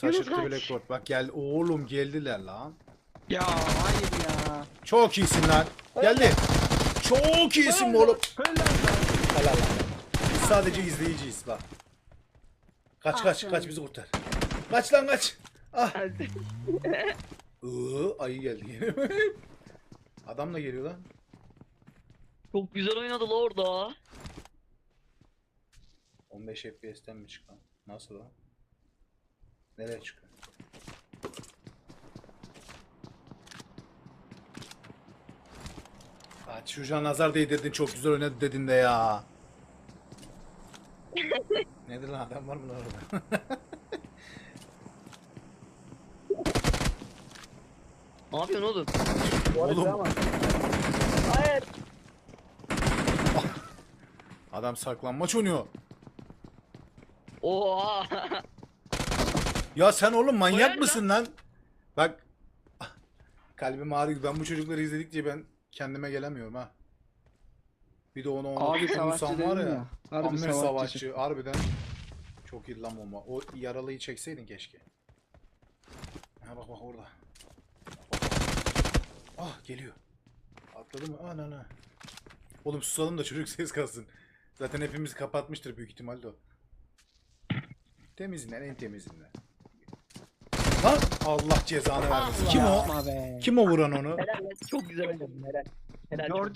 Şaşırttı kaç. Blackboard. Bak gel oğlum geldiler lan. Ya hayır ya. Çok iyisin lan. Geldi. Çok iyisin oğlum. Helal lan. Biz sadece izleyiciyiz bak. Kaç kaç kaç bizi kurtar. Kaç lan kaç. Ah. Iıı, ayı geldi yine. Adam da geliyor lan. Çok güzel oynadı la orada. 15 FPS'ten mi çıkan? Nasıl lan? Nereye çıkıyor? Aa, çocuğa nazar değdirdin çok güzel oynadı dedin de ya. Nedir lan adam var mı lan orada? Ne yapıyorsun oğlum? Oğlum Hayır. adam saklanmaç oynuyor. Oha. Ya sen oğlum manyak Oynar mısın lan? Bak kalbim ağrıyor. Ben bu çocukları izledikçe ben kendime gelemiyorum ha. Bir de onu onu Abi savaşçı var ya. ya? Harbi Amer savaşçı. savaşçı. Harbiden çok iyi lan bomba. O yaralıyı çekseydin keşke. Ha bak bak orada. Ah geliyor. Atladı mı? Ana ana. Oğlum susalım da çocuk ses kalsın. Zaten hepimiz kapatmıştır büyük ihtimalle o. Temizinden en temizinden. Lan Allah cezanı vermesin. Kim o? Yapma be. Kim o vuran onu? Helal lan. Çok güzel oynadın helal. Helal. Gördün